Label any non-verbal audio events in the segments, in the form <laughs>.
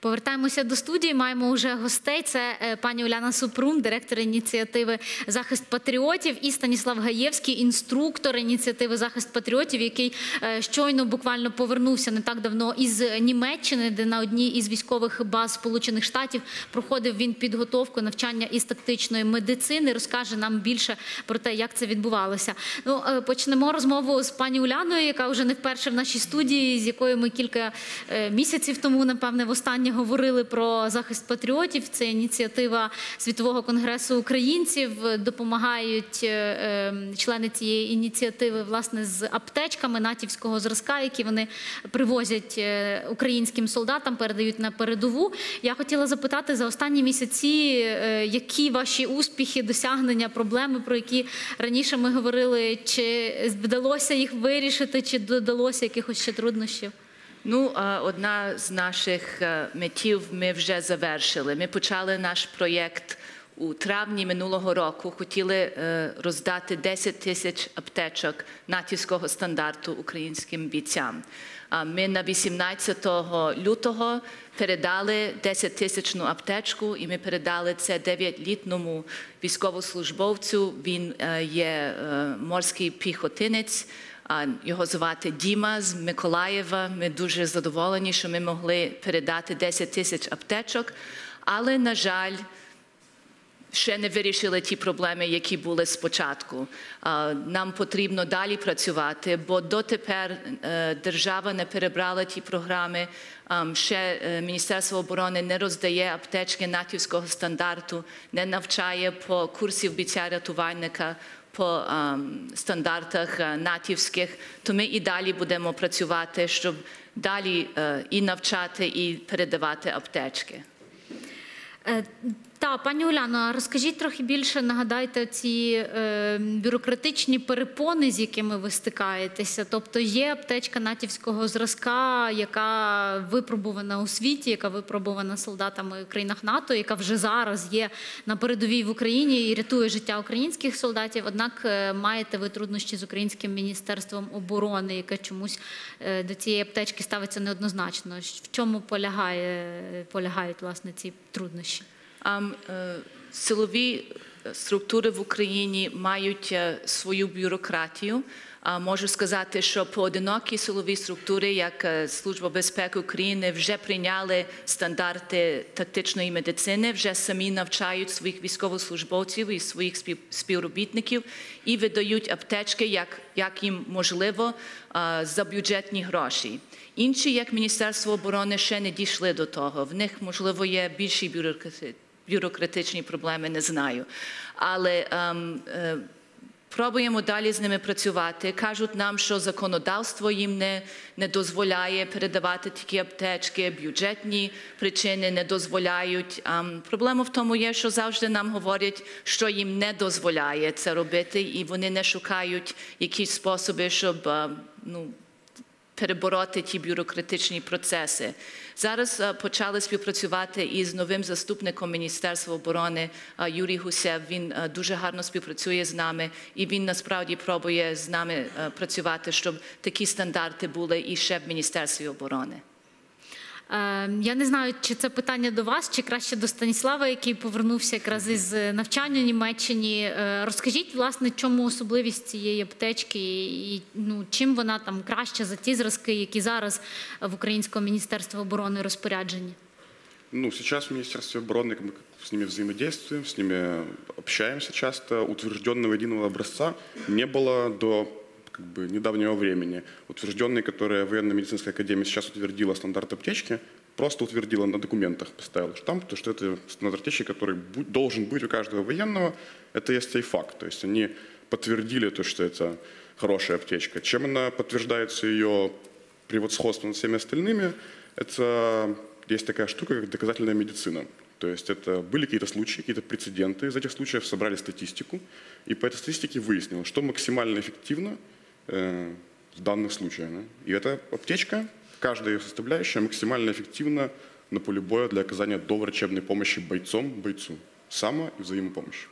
Повертаємося до студії. Маємо вже гостей. Це е, пані Уляна Супрун, директор ініціативи Захист патріотів, і Станіслав Гаєвський, інструктор ініціативи Захист патріотів, який е, щойно буквально повернувся не так давно із Німеччини, де на одній із військових баз Сполучених Штатів проходив він підготовку навчання із тактичної медицини. Розкаже нам більше про те, як це відбувалося. Ну е, почнемо розмову з пані Уляною, яка вже не вперше в нашій студії, з якою ми кілька місяців тому, напевне, востаннє говорили про захист патріотів. Це ініціатива світового конгресу українців. Допомагають е, е, члени цієї ініціативи власне з аптечками натівського зразка, які вони привозять е, українським солдатам, передають на передову. Я хотіла запитати за останні місяці, які ваші успіхи, досягнення, проблеми, про які раніше ми говорили, чи вдалося їх вирішити, чи додалося якихось ще труднощів? Ну, одна з наших е, метів ми вже завершили. Ми почали наш проєкт у травні минулого року. Хотіли е, роздати 10 тисяч аптечок натівського стандарту українським бійцям. Ми на 18 лютого передали 10 тисячну аптечку, і ми передали це 9-літному військовослужбовцю. Він е, є морський піхотинець. Його звати Діма з Миколаєва. Ми дуже задоволені, що ми могли передати 10 тисяч аптечок, але, на жаль, ще не вирішили ті проблеми, які були спочатку. Нам потрібно далі працювати, бо дотепер е, держава не перебрала ті програми. Ще е, Міністерство оборони не роздає аптечки натівського стандарту, не навчає по курсів бійця-рятувальника по ам, стандартах е, натівських, то ми і далі будемо працювати, щоб далі е, і навчати, і передавати аптечки. Та, пані Уляно, розкажіть трохи більше, нагадайте ці е, бюрократичні перепони, з якими ви стикаєтеся. Тобто є аптечка натівського зразка, яка випробувана у світі, яка випробувана солдатами в країнах НАТО, яка вже зараз є на передовій в Україні і рятує життя українських солдатів. Однак е, маєте ви труднощі з українським міністерством оборони, яке чомусь е, до цієї аптечки ставиться неоднозначно. В чому полягає, полягають власне ці труднощі? Е, Силові структури в Україні мають е, свою бюрократію. Можу сказати, що поодинокі силові структури, як е, Служба безпеки України, вже прийняли стандарти тактичної медицини, вже самі навчають своїх військовослужбовців і своїх спів- співробітників і видають аптечки, як, як їм можливо, за бюджетні гроші. Інші, як Міністерство оборони, ще не дійшли до того. В них, можливо, є більші бюрократи- бюрократичні проблеми, не знаю. Але ем, е, пробуємо далі з ними працювати. Кажуть нам, що законодавство їм не, не дозволяє передавати такі аптечки, бюджетні причини не дозволяють. Ем, проблема в тому є, що завжди нам говорять, що їм не дозволяє це робити, і вони не шукають якісь способи, щоб ем, ну, перебороти ті бюрократичні процеси. Зараз е, почали співпрацювати із новим заступником Міністерства оборони е, Юрій Гусев. Він е, дуже гарно співпрацює з нами, і він насправді пробує з нами працювати, щоб такі стандарти були і ще в Міністерстві оборони. Е, Я не знаю, чи це питання до вас, чи краще до Станіслава, який повернувся якраз із навчання в Німеччині. Е, Розкажіть, власне, чому особливість цієї аптечки і ну, чим вона там краща за ті зразки, які зараз в Українського міністерства оборони розпоряджені? Ну, сейчас в Министерстве обороны мы с ними взаимодействуем, с ними общаемся часто. Утвержденного единого образца не было до как бы, недавнего времени. Утвержденный, который военно-медицинская академия сейчас утвердила стандарт аптечки, просто утвердила на документах, поставила штамп, то что это стандарт аптечки, который должен быть у каждого военного. Это есть цей факт. То есть они подтвердили то, что это хорошая аптечка. Чем она подтверждается ее превосходство над всеми остальными, это есть такая штука, как доказательная медицина. То есть это были какие-то случаи, какие-то прецеденты. Из этих случаев собрали статистику, и по этой статистике выяснилось, что максимально эффективно в данных случаях. да. И эта аптечка, каждая ее составляющая максимально эффективна на поле боя для оказания доврачебной помощи бойцом, бойцу. Само и взаимопомощи.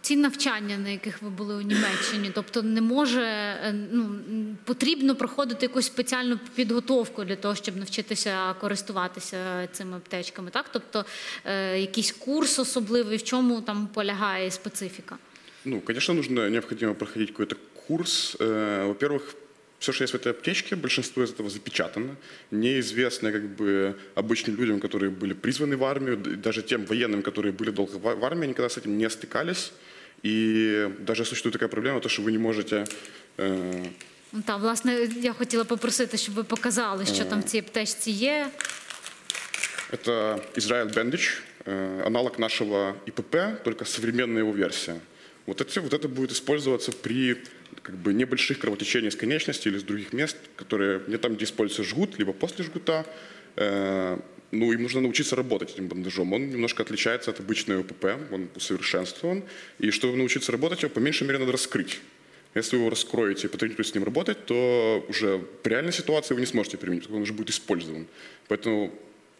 Ці навчання, на яких ви були у Німеччині, тобто не може е, ну м, потрібно проходити якусь спеціальну підготовку для того, щоб навчитися користуватися цими аптечками, так? Тобто е, якийсь курс особливий, в чому там полягає специфіка? Ну, конечно, нужно необходимо проходить какой-то курс. Э, Во-первых, все, что есть в этой аптечке, большинство из этого запечатано, неизвестно как бы обычным людям, которые были призваны в армию, д- даже тем военным, которые были долго в в армии, они никогда с этим не стыкались. И даже существует такая проблема, то, что вы не можете э, Ну, та, власне, я хотіла попросити, щоб ви показали, що там в цій аптечці є. Это Израиль Бендич, э, аналог нашего ИПП, только современная его версия. Вот это, вот это будет использоваться при как бы, небольших кровотечениях с конечности или с других мест, которые не там, где используется жгут, либо после жгута. Э, Ну, им нужно научиться работать этим бандажом. Он немножко отличается от обычного ИПП, он усовершенствован. И чтобы научиться работать его, по меньшей мере, надо раскрыть. Если вы его раскроете и потренируетесь с ним работать, то уже в реальной ситуации вы не сможете применить, он уже будет использован. Поэтому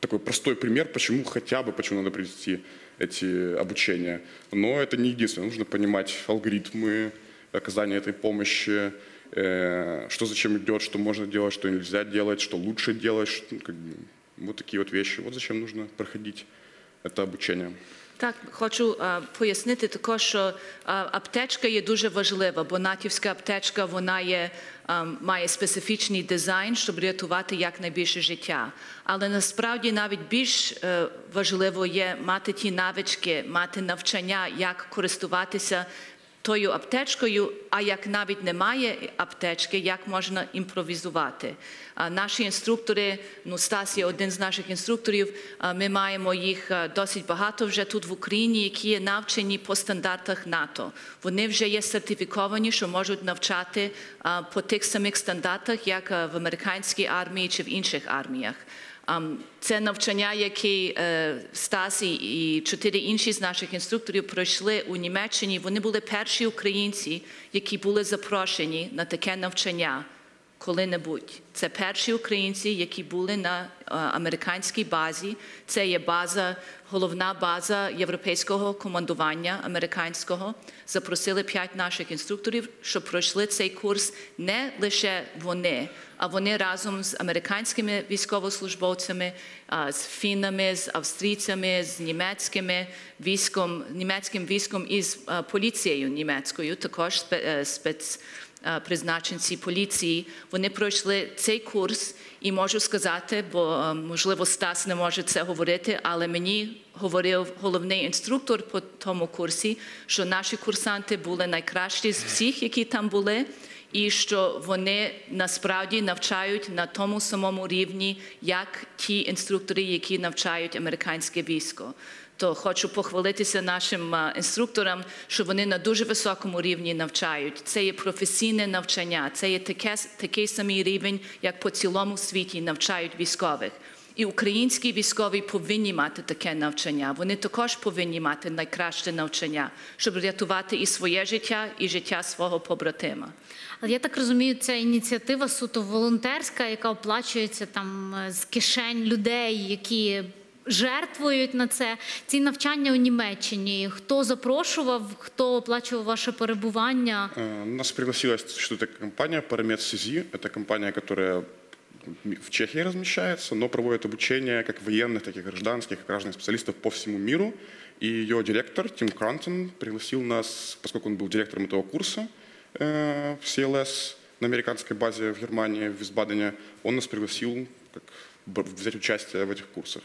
такой простой пример, почему хотя бы, почему надо провести эти обучения. Но это не единственное. Нужно понимать алгоритмы оказания этой помощи, э, что зачем идет, что можно делать, что нельзя делать, что лучше делать. что, ну, как бы, вот такие вот вещи. Вот зачем нужно проходить это обучение. Так, хочу а, пояснити також, що а, аптечка є дуже важлива, бо натівська аптечка вона є, а, має специфічний дизайн, щоб рятувати якнайбільше життя. Але насправді навіть більш е, важливо є мати ті навички, мати навчання, як користуватися тою аптечкою, а як навіть немає аптечки, як можна імпровізувати. Наші інструктори, ну Стас є один з наших інструкторів. Ми маємо їх досить багато вже тут в Україні, які є навчені по стандартах НАТО. Вони вже є сертифіковані, що можуть навчати по тих самих стандартах, як в американській армії чи в інших арміях. Це навчання, яке Стасі і- і чотири інші з наших інструкторів пройшли у Німеччині. Вони були перші українці, які були запрошені на таке навчання коли-небудь. Це перші українці, які були на е, американській базі. Це є база, головна база європейського командування американського. Запросили п'ять наших інструкторів, щоб пройшли цей курс не лише вони, а вони разом з американськими військовослужбовцями, з фінами, з австрійцями, з німецькими військом, німецьким військом і з поліцією німецькою, також е, спец е, призначенці поліції, вони пройшли цей курс, і можу сказати, бо е, можливо Стас не може це говорити, але мені говорив головний інструктор по тому курсі, що наші курсанти були найкращі з всіх, які там були. І що вони насправді навчають на тому самому рівні, як ті інструктори, які навчають американське військо. То хочу похвалитися нашим інструкторам, що вони на дуже високому рівні навчають. Це є професійне навчання, це є таке, такий самий рівень, як по цілому світі навчають військових. І українські військові повинні мати таке навчання. Вони також повинні мати найкраще навчання, щоб рятувати і своє життя, і життя свого побратима. Але я так розумію, це ініціатива суто волонтерська, яка оплачується там е, з кишень людей, які жертвують на це. Ці навчання у Німеччині. Хто запрошував, хто оплачував ваше перебування? Э, Нас пригласила, существует такая компания Парамед СИЗИ. Это компания, которая в Чехии размещается, но проводит обучение как военных, так и гражданских, как гражданских специалистов по всему миру. И ее директор Тим Крантон пригласил нас, поскольку он был директором этого курса э, в CLS на американской базе в Германии, в Висбадене, он нас пригласил как, б- взять участие в этих курсах.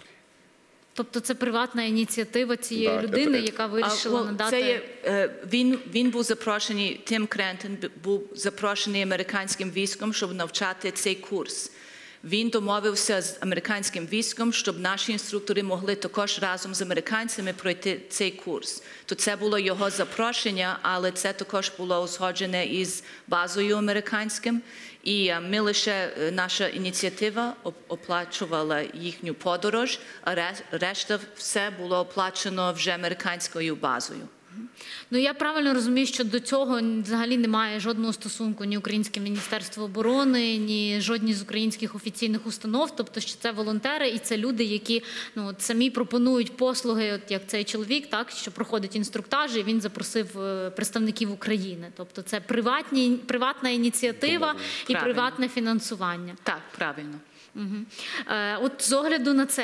Тобто це приватна ініціатива цієї Да, людини, це- яка вирішила надати. Це є, е, він, він був запрошений, Тим Крентон був запрошений американським військом, щоб навчати цей курс. Він домовився з американським військом, щоб наші інструктори могли також разом з американцями пройти цей курс. То це було його запрошення, але це також було узгоджене із базою американським. І е, ми лише е, наша ініціатива оплачувала їхню подорож, а ре- решта все було оплачено вже американською базою. Ну я правильно розумію, що до цього взагалі немає жодного стосунку ні Українське Міністерство оборони, ні жодні з українських офіційних установ. Тобто, що це волонтери і це люди, які ну от самі пропонують послуги, от як цей чоловік, так що проходить інструктаж, і він запросив е, представників України. Тобто, це приватні приватна ініціатива і приватне фінансування. Так, правильно. Е, От з огляду на це.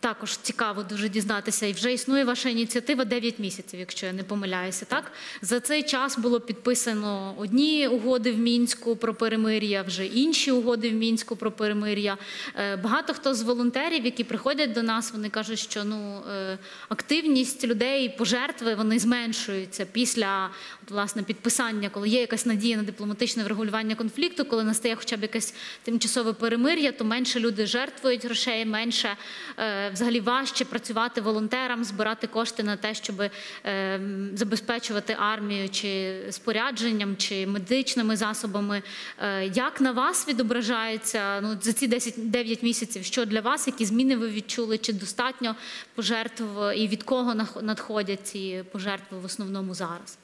Також цікаво дуже дізнатися, і вже існує ваша ініціатива 9 місяців, якщо я не помиляюся. Так за цей час було підписано одні угоди в мінську про перемир'я, вже інші угоди в мінську про перемир'я. Е, Багато хто з волонтерів, які приходять до нас, вони кажуть, що ну е, активність людей, пожертви вони зменшуються після от, власне підписання, коли є якась надія на дипломатичне врегулювання конфлікту, коли настає хоча б якесь тимчасове перемир'я, то менше люди жертвують грошей, менше е, взагалі важче працювати волонтерам, збирати кошти на те, щоб е, забезпечувати армію чи спорядженням, чи медичними засобами. Е, як на вас відображається ну, за ці 10, 9 місяців? Що для вас, які зміни ви відчули? Чи достатньо пожертв і від кого надходять ці пожертви в основному зараз?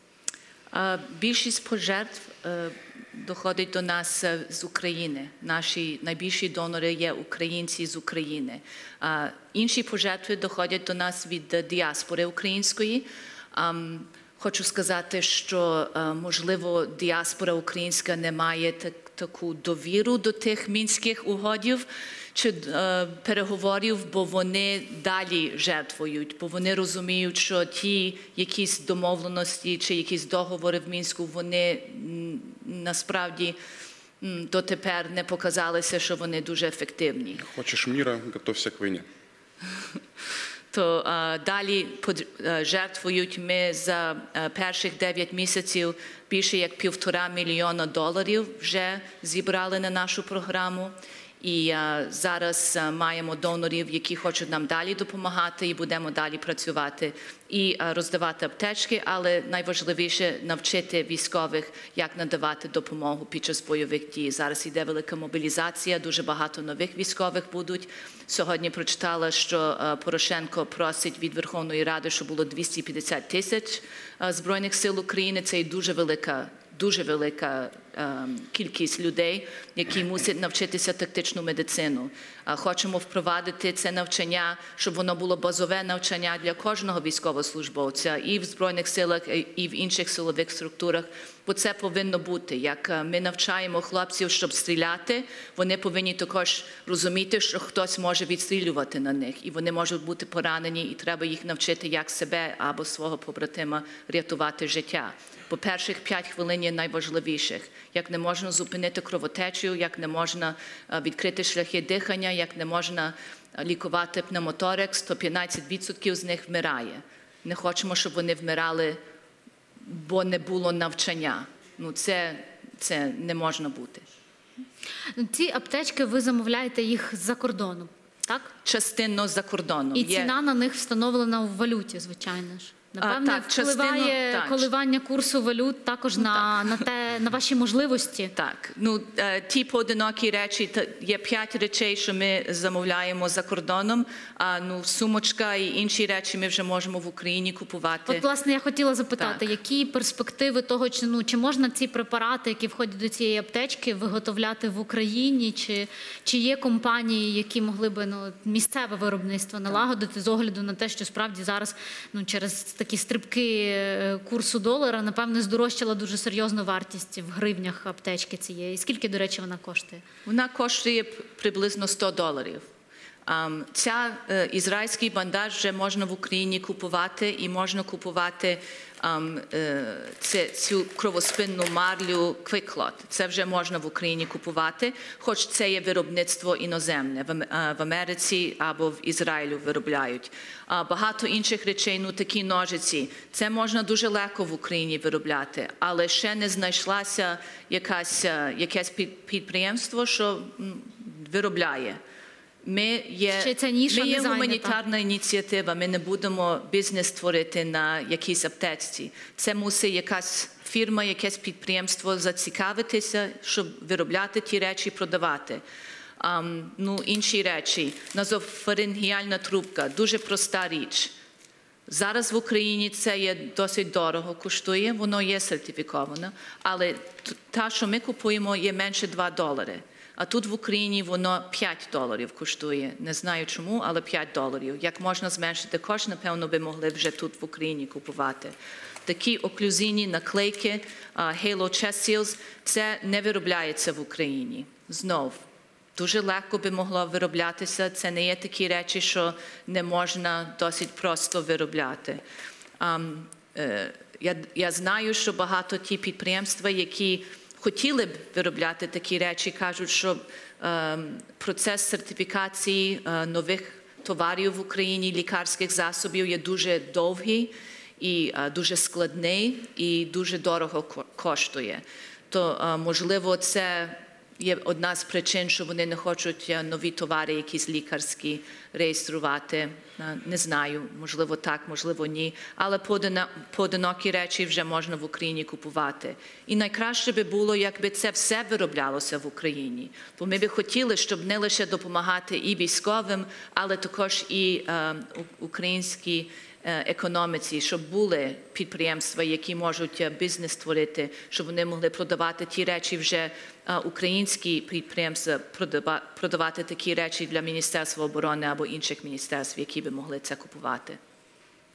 Е, Більшість пожертв доходить до нас е, з України. Наші найбільші донори є українці з України. А Інші пожертви доходять до нас від діаспори української. Хочу сказати, що е, можливо діаспора українська не має таку довіру до тих мінських угодів чи е, переговорів, бо вони далі жертвують, бо вони розуміють, що ті якісь домовленості чи якісь договори в мінську вони насправді дотепер не показалися, що вони дуже ефективні. Хочеш міра, готовься к війні. то далі под- е, жертвують ми за перших 9 місяців більше як півтора мільйона доларів вже зібрали на нашу програму. І е, зараз е, маємо донорів, які хочуть нам далі допомагати, і будемо далі працювати і е, роздавати аптечки, але найважливіше навчити військових, як надавати допомогу під час бойових дій. Зараз йде велика мобілізація, дуже багато нових військових будуть. Сьогодні прочитала, що Порошенко просить від Верховної Ради, щоб було 250 тисяч збройних сил України. Це і дуже велика. Дуже велика кількість людей, які мусять навчитися тактичну медицину. Е, Хочемо впровадити це навчання, щоб воно було базове навчання для кожного військовослужбовця і в збройних силах, і- і в інших силових структурах. Бо це повинно бути. Як е, ми навчаємо хлопців, щоб стріляти, вони повинні також розуміти, що хтось може відстрілювати на них, і вони можуть бути поранені, і треба їх навчити, як себе або свого побратима рятувати життя. Бо перших п'ять хвилин є найважливіших. Як не можна зупинити кровотечу, як не можна е, відкрити шляхи дихання, як не можна е, лікувати пневмоторекс, то 15% з них вмирає. Не хочемо, щоб вони вмирали, бо не було навчання. Ну це, це не можна бути. Ну, Ці аптечки ви замовляєте їх з-за кордону, так? Частинно за кордоном. І Є- ціна на них встановлена в валюті, звичайно ж. Напевно, так, частину- впливає так. коливання курсу валют також на, на те на ваші можливості. Так, ну е, ті поодинокі речі, та є п'ять речей, що ми замовляємо за кордоном. А ну сумочка і інші речі ми вже можемо в Україні купувати. От, власне, я хотіла запитати, Так. які перспективи того, чи ну чи можна ці препарати, які входять до цієї аптечки, виготовляти в Україні, чи, чи є компанії, які могли би ну місцеве виробництво налагодити з огляду на те, що справді зараз ну через такі стрибки е, курсу долара, напевне, здорожчала дуже серйозно вартість в гривнях аптечки цієї. Скільки, до речі, вона коштує? Вона коштує приблизно 100 доларів. Ця е, ізраїльський бандаж вже можна в Україні купувати і можна купувати це, цю кровоспинну марлю Quick Це вже можна в Україні купувати, хоч це є виробництво іноземне в е, Америці або в Ізраїлю виробляють. Багато інших речей, ну такі ножиці, це можна дуже легко в Україні виробляти, але ще не знайшлася якась, е, якесь підприємство, що виробляє. Ми є, ця ніша ми є гуманітарна ініціатива. Ми не будемо бізнес створити на якійсь аптечці. Це мусить якась фірма, якесь підприємство зацікавитися, щоб виробляти ті речі, продавати. Ам, ну, інші речі. Назофарингіальна трубка дуже проста річ. Зараз в Україні це є досить дорого коштує, воно є сертифіковано, але та, що ми купуємо, є менше 2 долари. А тут в Україні воно 5 доларів коштує. Не знаю чому, але 5 доларів. Як можна зменшити кошт, напевно, би могли вже тут в Україні купувати. Такі оклюзійні наклейки Halo Chest Seals, це не виробляється в Україні. Знов, Дуже легко би могло вироблятися. Це не є такі речі, що не можна досить просто виробляти. Е, я, я знаю, що багато ті підприємства, які хотіли б виробляти такі речі, кажуть, що ем, процес сертифікації е, нових товарів в Україні, лікарських засобів є дуже довгий і е, дуже складний і дуже дорого коштує. То е, можливо, це є одна з причин, що вони не хочуть е, нові товари, якісь лікарські реєструвати. Е, Не знаю, можливо так, можливо ні. Але поодинокі речі вже можна в Україні купувати. І найкраще би було, якби це все вироблялося в Україні. Бо ми би хотіли, щоб не лише допомагати і військовим, але також і е, у- українській е, економіці, щоб були підприємства, які можуть е, бізнес створити, щоб вони могли продавати ті речі вже е, українські підприємства, продава- продавати такі речі для Міністерства оборони або інших міністерств, які би могли це купувати.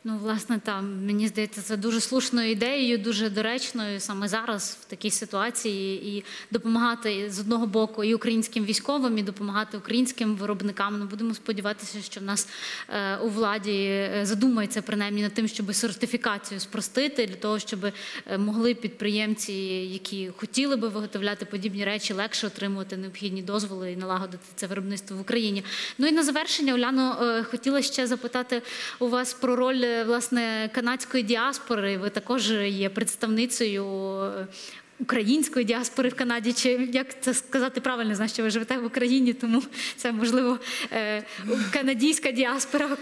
Ну, власне, там мені здається, це дуже слушною ідеєю, дуже доречною саме зараз в такій ситуації, і допомагати з одного боку і українським військовим, і допомагати українським виробникам. Ну будемо сподіватися, що в нас е, у владі е, задумається принаймні над тим, щоб сертифікацію спростити для того, щоб е, могли підприємці, які хотіли би виготовляти подібні речі, легше отримувати необхідні дозволи і налагодити це виробництво в Україні. Ну і на завершення, Уляно, е, хотіла ще запитати у вас про роль власне канадської діаспори. Ви також є представницею. Української діаспори в Канаді, чи як це сказати правильно, знаю, що ви живете в Україні, тому це можливо е, канадійська діаспора,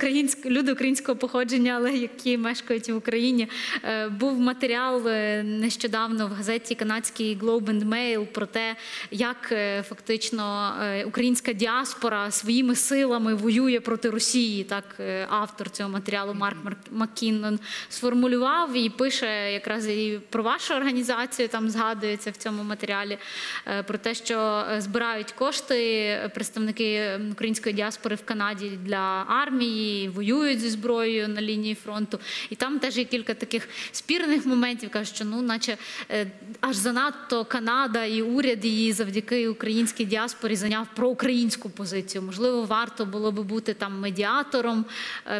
люди українського походження, але які мешкають в Україні. Е, Був матеріал е, нещодавно в газеті канадський Globe and Mail про те, як фактично українська діаспора своїми силами воює проти Росії. Так автор цього матеріалу Марк Мар- Маккіннон сформулював і пише якраз і про вашу організацію. Там згадується в цьому матеріалі е, про те, що е, збирають кошти представники української діаспори в Канаді для армії, воюють зі зброєю на лінії фронту. І там теж є кілька таких спірних моментів. кажуть, що ну, наче е, аж занадто Канада і уряд її завдяки українській діаспорі зайняв проукраїнську позицію. Можливо, варто було би бути там медіатором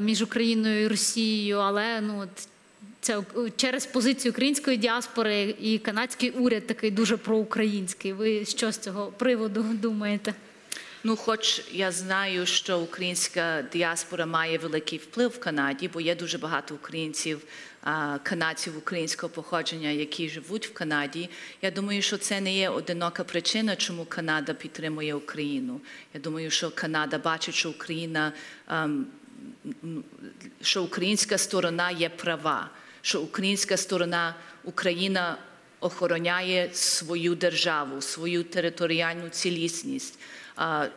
між Україною і Росією, але ну от. Це через позицію української діаспори і канадський уряд такий дуже проукраїнський. Ви що з цього приводу <laughs> думаєте? Ну, хоч я знаю, що українська діаспора має великий вплив в Канаді, бо є дуже багато українців, канадців українського походження, які живуть в Канаді. Я думаю, що це не є одинока причина, чому Канада підтримує Україну. Я думаю, що Канада бачить, що Україна. Що українська сторона є права, що українська сторона Україна охороняє свою державу, свою територіальну цілісність,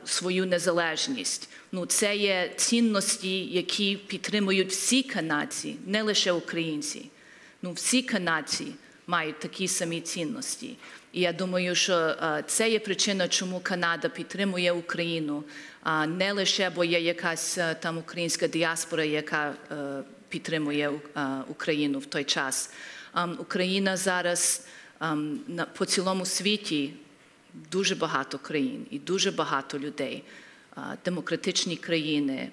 свою незалежність. Ну, це є цінності, які підтримують всі канадці, не лише українці. Ну, всі канадці мають такі самі цінності. І я думаю, що е, це є причина, чому Канада підтримує Україну, не лише бо є якась е, там українська діаспора, яка е, підтримує Україну в той час. Україна зараз на- по цілому світі дуже багато країн і дуже багато людей, демократичні країни,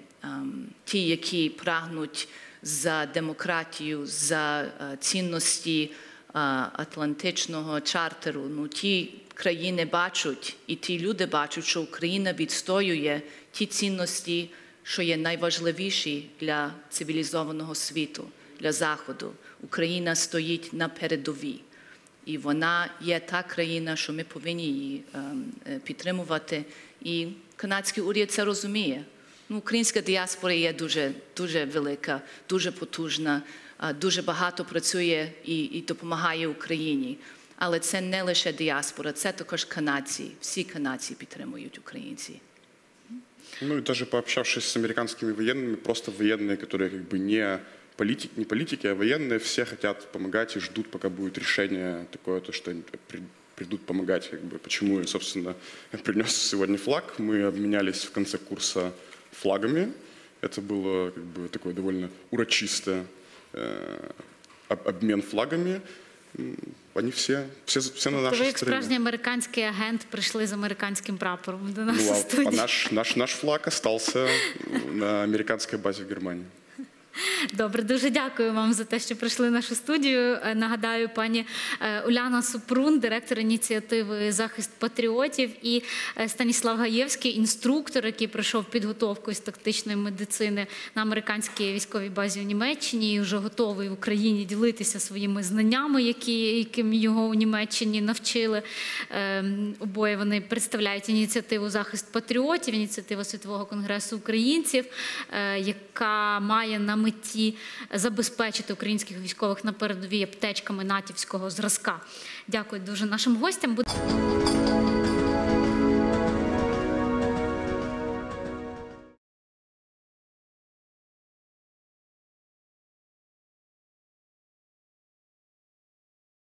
ті, які прагнуть за демократію, за цінності Атлантичного чартеру. Ну, ті країни бачать, і ті люди бачать, що Україна відстоює ті цінності, що є найважливіші для цивілізованого світу, для Заходу. Україна стоїть на передовій. І вона є та країна, що ми повинні її ем, е, підтримувати. І канадський уряд це розуміє. Ну, українська діаспора є дуже, дуже велика, дуже потужна, дуже багато працює і, і допомагає Україні. Але це не лише діаспора, це також канадці. Всі канадці підтримують українці. Ну и даже пообщавшись с американскими военными, просто военные, которые как бы не политики, не политики, а военные, все хотят помогать и ждут, пока будет решение такое, то, что они при- придут помогать. Как бы. Почему я, собственно, принес сегодня флаг. Мы обменялись в конце курса флагами. Это было как бы, такое довольно урочистое э, об- обмен флагами. М, Они все, все, все на То ви нашей як стороне. справжній американський агент прийшли з американським прапором до нас Ну, у а- а студії. наш, наш, наш флаг остался на американской базе в Германии. Добре, дуже дякую вам за те, що прийшли в нашу студію. Е, Нагадаю, пані е, Уляна Супрун, директор ініціативи Захист патріотів, і е, Станіслав Гаєвський, інструктор, який пройшов підготовку з тактичної медицини на американській військовій базі у Німеччині, і вже готовий в Україні ділитися своїми знаннями, які яким його у Німеччині навчили. Обоє вони представляють ініціативу Захист патріотів, ініціативу Світового конгресу українців, яка має на меті забезпечити українських військових на передовій аптечками натівського зразка. Дякую дуже нашим гостям.